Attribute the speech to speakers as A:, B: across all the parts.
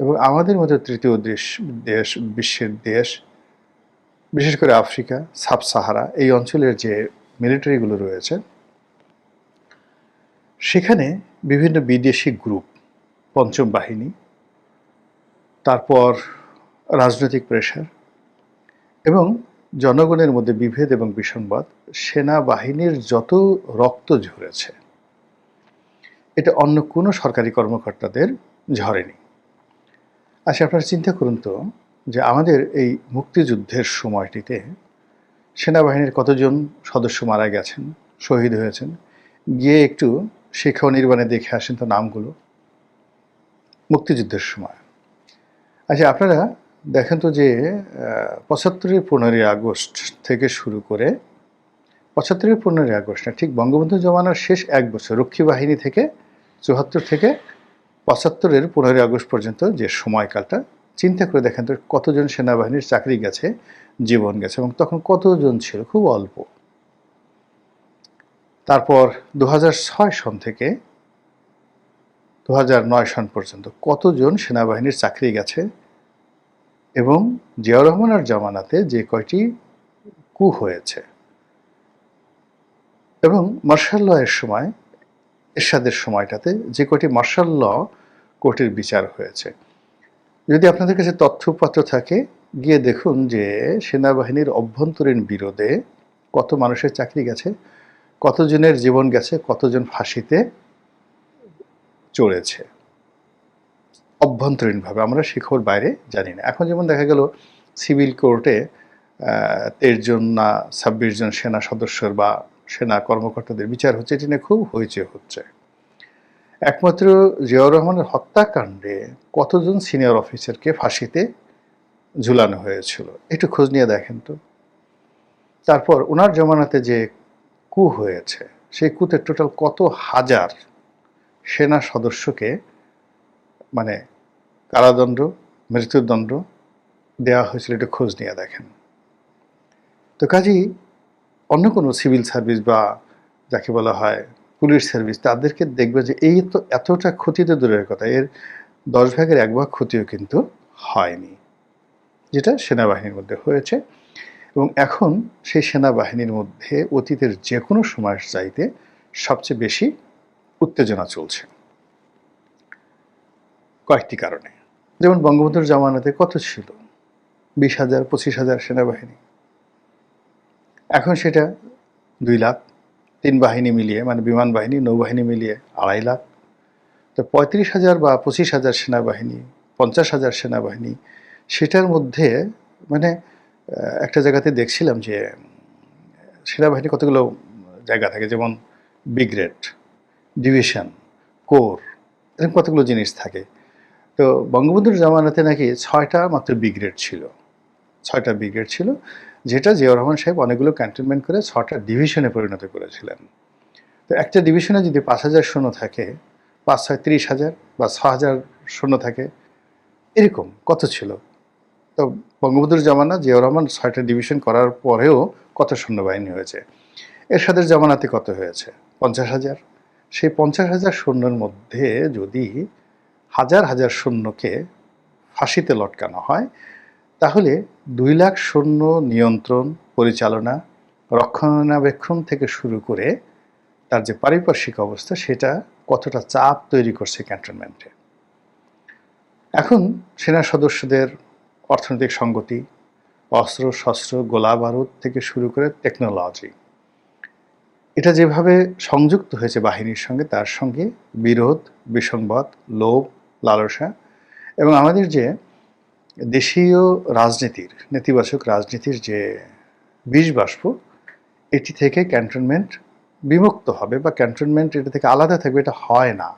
A: এবং আমাদের মতো তৃতীয় দেশ দেশ, বিশ্বের দেশ, বিশেষ করে আফ্রিকা সাব সাহারা এই অঞ্চলের যে মিলিটারিগুলো রয়েছে, সেখানে বিভিন্ন বিদেশি গ্রুপ, পঞ্চম বাহিনী, তারপর রাজনৈতিক প্রেশার এবং জনগণের মধ্যে বিভেদ এবং বিসংবাদ সেনাবাহিনীর যত রক্ত ঝরেছে, এটা অন্য কোনো সরকারি কর্মকর্তাদের ঝরেনি। আচ্ছা আপনারা চিন্তা করুন তো যে আমাদের এই মুক্তিযুদ্ধের সময়টিতে সেনাবাহিনীর কতজন সদস্য মারা গেছেন, শহীদ হয়েছেন? গিয়ে একটু শিক্ষা নির্বাণে দেখে আসেন তো নামগুলো। মুক্তিযুদ্ধের সময়। আচ্ছা আপনারা দেখেন তো যে পঁচাত্তরের পনেরোই আগস্ট থেকে শুরু করে পঁচাত্তরের পনেরোই আগস্ট না, ঠিক বঙ্গবন্ধু জমানার শেষ এক বছর রক্ষী বাহিনী থেকে, চুয়াত্তর থেকে পঁচাত্তরের পনেরোই আগস্ট পর্যন্ত যে সময়কালটা, চিন্তা করে দেখেন তো কতজন সেনাবাহিনীর চাকরি গেছে, জীবন গেছে এবং তখন কতজন ছিল? খুব অল্প। তারপর দু সন থেকে দু সন পর্যন্ত কতজন সেনাবাহিনীর চাকরি গেছে এবং জিয়াউর রহমানের জামানাতে যে কয়টি কু হয়েছে। এবং মার্শাল ল এর সময়, এরশাদের সময়টাতে যে কয়টি মার্শাল ল কোর্টের বিচার হয়েছে। যদি আপনাদের কাছে তথ্যপত্র থাকে, গিয়ে দেখুন যে সেনাবাহিনীর অভ্যন্তরীণ বিরোধে কত মানুষের চাকরি গেছে, কতজনের জীবন গেছে, কতজন ফাঁসিতে চড়েছে। অভ্যন্তরীণভাবে, আমরা শিখর বাইরে জানি না। এখন যেমন দেখা গেল, সিভিল কোর্টে তেইশ জন না ছাব্বিশ জন সেনা সদস্যর বা সেনা কর্মকর্তাদের বিচার হচ্ছে, এটি নিয়ে খুব হইচে হচ্ছে। একমাত্র জিয়াউর রহমানের হত্যাকাণ্ডে কতজন সিনিয়র অফিসারকে ফাঁসিতে ঝুলানো হয়েছিল? একটু খোঁজ নিয়ে দেখেন তো। তারপর ওনার জমানাতে যে কু হয়েছে, সেই কুতে টোটাল কত হাজার সেনা সদস্যকে মানে কারাদণ্ড, মৃত্যুদণ্ড দেওয়া হয়েছিল? একটু খোঁজ নিয়ে দেখেন। তো কাজেই অন্য কোনো সিভিল সার্ভিস বা যাকে বলা হয় পুলিশ সার্ভিস তাদেরকে দেখবে যে এই তো এতটা ক্ষতি তো দূরের কথা, এর দশ ভাগের এক ভাগ ক্ষতিও কিন্তু হয়নি। যেটা সেনাবাহিনীর মধ্যে হয়েছে এবং এখন সেই সেনাবাহিনীর মধ্যে অতীতের যে কোনো সময়ের চাইতে সবচেয়ে বেশি উত্তেজনা চলছে। কয়েকটি কারণে। যেমন বঙ্গবন্ধুর জামানাতে কত ছিল? বিশ হাজার, পঁচিশ হাজার সেনাবাহিনী। এখন সেটা দুই লাখ। তিন বাহিনী মিলিয়ে মানে বিমান বাহিনী, নৌবাহিনী মিলিয়ে আড়াই লাখ। তো পঁয়ত্রিশ হাজার বা পঁচিশ হাজার সেনাবাহিনী, পঞ্চাশ হাজার সেনাবাহিনী, সেটার মধ্যে মানে একটা জায়গাতে দেখছিলাম যে, সেনাবাহিনী কতগুলো জায়গা থাকে, যেমন ব্রিগেড, ডিভিশন, কোর, এরকম কতগুলো জিনিস থাকে। তো বঙ্গবন্ধুর জামানাতে নাকি ছয়টা মাত্র ব্রিগেড ছিল। ছয়টা ব্রিগেড ছিল। যেটা জিয়াউর রহমান সাহেব অনেকগুলো ক্যান্টনমেন্ট করে ছটা ডিভিশনে পরিণত করেছিলেন। তো একটা ডিভিশনে যদি পাঁচ হাজার শূন্য থাকে, পাঁচ ছয় তিরিশ হাজার বা ছ হাজার শূন্য থাকে, এরকম কত ছিল? তো বঙ্গবন্ধুর জামানা জিয়াউর রহমান ছয়টা ডিভিশন করার পরেও কত সৈন্যবাহিনী হয়েছে? এরশাদের জামানাতে কত হয়েছে? পঞ্চাশ হাজার। সেই পঞ্চাশ হাজার সৈন্যের মধ্যে যদি হাজার হাজার সৈন্যকে ফাঁসিতে লটকানো হয় তাহলে দুই লাখ সৈন্য নিয়ন্ত্রণ, পরিচালনা, রক্ষণাবেক্ষণ থেকে শুরু করে তার যে পারিপার্শ্বিক অবস্থা, সেটা কতটা চাপ তৈরি করছে ক্যান্টনমেন্টে। এখন সেনা সদস্যদের অর্থনৈতিক সঙ্গতি অস্ত্র, শস্ত্র, গোলা বারুদ থেকে শুরু করে টেকনোলজি এটা যেভাবে সংযুক্ত হয়েছে বাহিনীর সঙ্গে, তার সঙ্গে বিরোধ বিসংবাদ লোভ, লালসা এবং আমাদের যে দেশীয় রাজনীতির, নেতিবাচক রাজনীতির যে বিষ বাষ্প, এটি থেকে ক্যান্টনমেন্ট বিমুক্ত হবে বা ক্যান্টনমেন্ট এটা থেকে আলাদা থাকবে, এটা হয় না।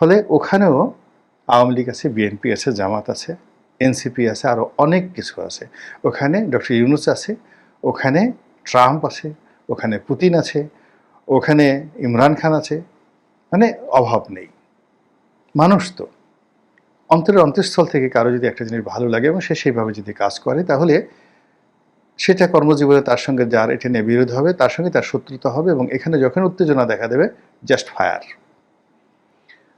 A: ফলে ওখানেও আওয়ামী লীগ আছে, বিএনপি আছে, জামাত আছে, এনসিপি আছে আরও অনেক কিছু আছে। ওখানে ডক্টর ইউনুস আছে, ওখানে ট্রাম্প আছে, ওখানে পুতিন আছে, ওখানে ইমরান খান আছে মানে অভাব নেই। মানুষ তো। অন্তরের অন্তঃস্থল থেকে কারও যদি একটা জিনিস ভালো লাগে এবং সে সেইভাবে যদি কাজ করে, তাহলে সেটা কর্মজীবনে তার সঙ্গে যার এটা নিয়ে বিরোধ হবে, তার সঙ্গে তার শত্রুতা হবে এবং এখানে যখন উত্তেজনা দেখা দেবে জাস্ট ফায়ার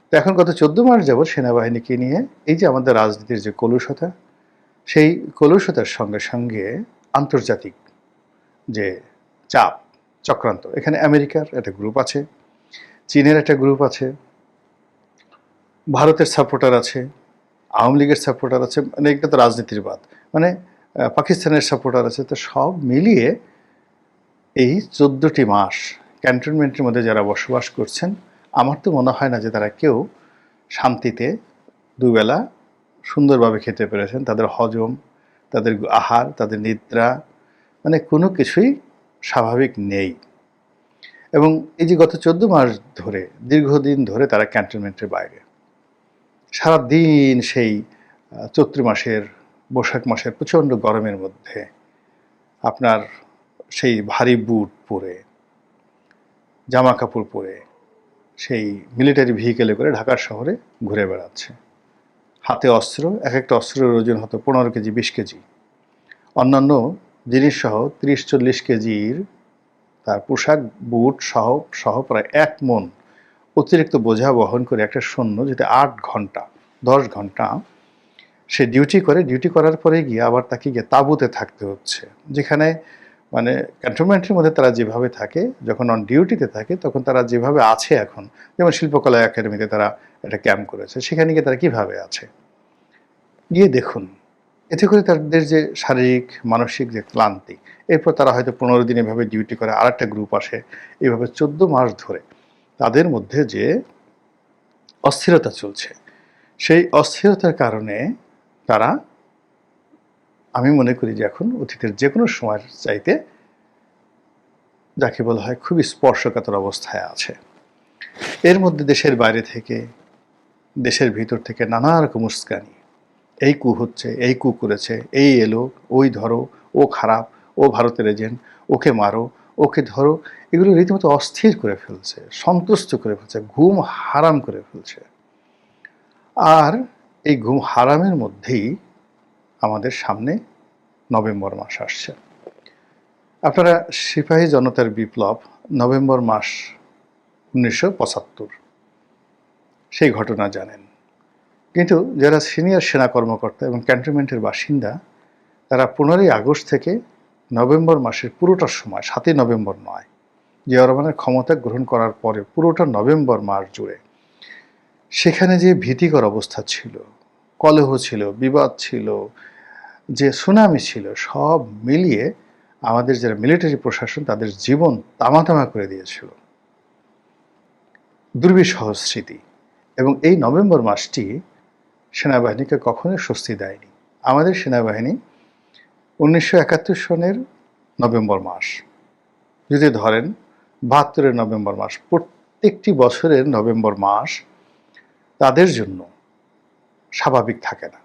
A: তো এখন গত চোদ্দ মাস যাবৎ সেনাবাহিনীকে নিয়ে এই যে আমাদের রাজনীতির যে কলুষতা, সেই কলুষতার সঙ্গে সঙ্গে আন্তর্জাতিক যে চাপ, চক্রান্ত, এখানে আমেরিকার একটা গ্রুপ আছে, চীনের একটা গ্রুপ আছে, ভারতের সাপোর্টার আছে আওয়ামী লীগের সাপোর্টার আছে মানে এটা তো রাজনীতির বাদ। মানে পাকিস্তানের সাপোর্টার আছে, তো সব মিলিয়ে এই চোদ্দোটি মাস ক্যান্টনমেন্টের মধ্যে যারা বসবাস করছেন, আমার তো মনে হয় না যে তারা কেউ শান্তিতে দুবেলা সুন্দরভাবে খেতে পেরেছেন। তাদের হজম, তাদের আহার, তাদের নিদ্রা মানে কোনো কিছুই স্বাভাবিক নেই। এবং এই যে গত চোদ্দ মাস ধরে, দীর্ঘদিন ধরে তারা ক্যান্টনমেন্টের বাইরে। সারা দিন সেই চৈত্র মাসের, বৈশাখ মাসের প্রচণ্ড গরমের মধ্যে আপনার সেই ভারী বুট পরে জামা কাপড় পরে, সেই মিলিটারি ভেহিকেলে করে ঢাকার শহরে ঘুরে বেড়াচ্ছে। হাতে অস্ত্র এক একটা অস্ত্রের ওজন হতো পনেরো কেজি, বিশ কেজি। অন্যান্য জিনিস সহ তিরিশ চল্লিশ কেজির তার পোশাক, বুট সহ সহ প্রায় এক মন অতিরিক্ত বোঝা বহন করে একটা সৈন্য যেটা আট ঘণ্টা, দশ ঘণ্টা সে ডিউটি করে। ডিউটি করার পরে গিয়ে আবার তাকে গিয়ে তাঁবুতে থাকতে হচ্ছে। যেখানে মানে ক্যান্টনমেন্টের মধ্যে তারা যেভাবে থাকে, যখন অন ডিউটিতে থাকে, তখন তারা যেভাবে আছে এখন, যেমন শিল্পকলা একাডেমিতে তারা একটা ক্যাম্প করেছে, সেখানে গিয়ে তারা কীভাবে আছে? গিয়ে দেখুন, এতে করে তাদের যে শারীরিক, মানসিক যে ক্লান্তি, এরপর তারা হয়তো পনেরো দিন এভাবে ডিউটি করে আর একটা গ্রুপ আসে। এভাবে চোদ্দ মাস ধরে তাদের মধ্যে যে অস্থিরতা চলছে, সেই অস্থিরতার কারণে তারা, আমি মনে করি যে এখন অতীতের যে কোনো সময়ের চাইতে যাকে বলা হয় খুবই স্পর্শকাতর অবস্থায় আছে। এর মধ্যে দেশের বাইরে থেকে, দেশের ভিতর থেকে নানা রকম উস্কানি। এই কু হচ্ছে, এই কু করেছে, এই এলো, ওই ধরো, ও খারাপ, ও ভারতের এজেন্ট, ওকে মারো ওকে ধরো, এগুলো রীতিমতো অস্থির করে ফেলছে, সন্তুষ্ট করে ফেলছে, ঘুম হারাম করে ফেলছে। আর এই ঘুম হারামের মধ্যেই আমাদের সামনে নভেম্বর মাস আসছে। আপনারা সিপাহী জনতার বিপ্লব নভেম্বর মাস উনিশশো পঁচাত্তর। সেই ঘটনা জানেন। কিন্তু যারা সিনিয়র সেনা কর্মকর্তা এবং ক্যান্টনমেন্টের বাসিন্দা, তারা পনেরোই আগস্ট থেকে নভেম্বর মাসের পুরোটা সময়, সাতই নভেম্বর নয়, জিয়া রহমানের ক্ষমতা গ্রহণ করার পরে পুরোটা নভেম্বর মাস জুড়ে সেখানে যে ভীতিকর অবস্থা ছিল, কলহ ছিল, বিবাদ ছিল, যে সুনামি ছিল, সব মিলিয়ে আমাদের যারা মিলিটারি প্রশাসন তাদের জীবন তামাতামা করে দিয়েছিল। দুর্বিষহ স্মৃতি। এবং এই নভেম্বর মাসটি সেনাবাহিনীকে কখনোই স্বস্তি দেয়নি। আমাদের সেনাবাহিনী উনিশশো একাত্তর সনের নভেম্বর মাস। যদি ধরেন, বাহাত্তরের নভেম্বর মাস, প্রত্যেকটি বছরের নভেম্বর মাস তাদের জন্য স্বাভাবিক থাকে না।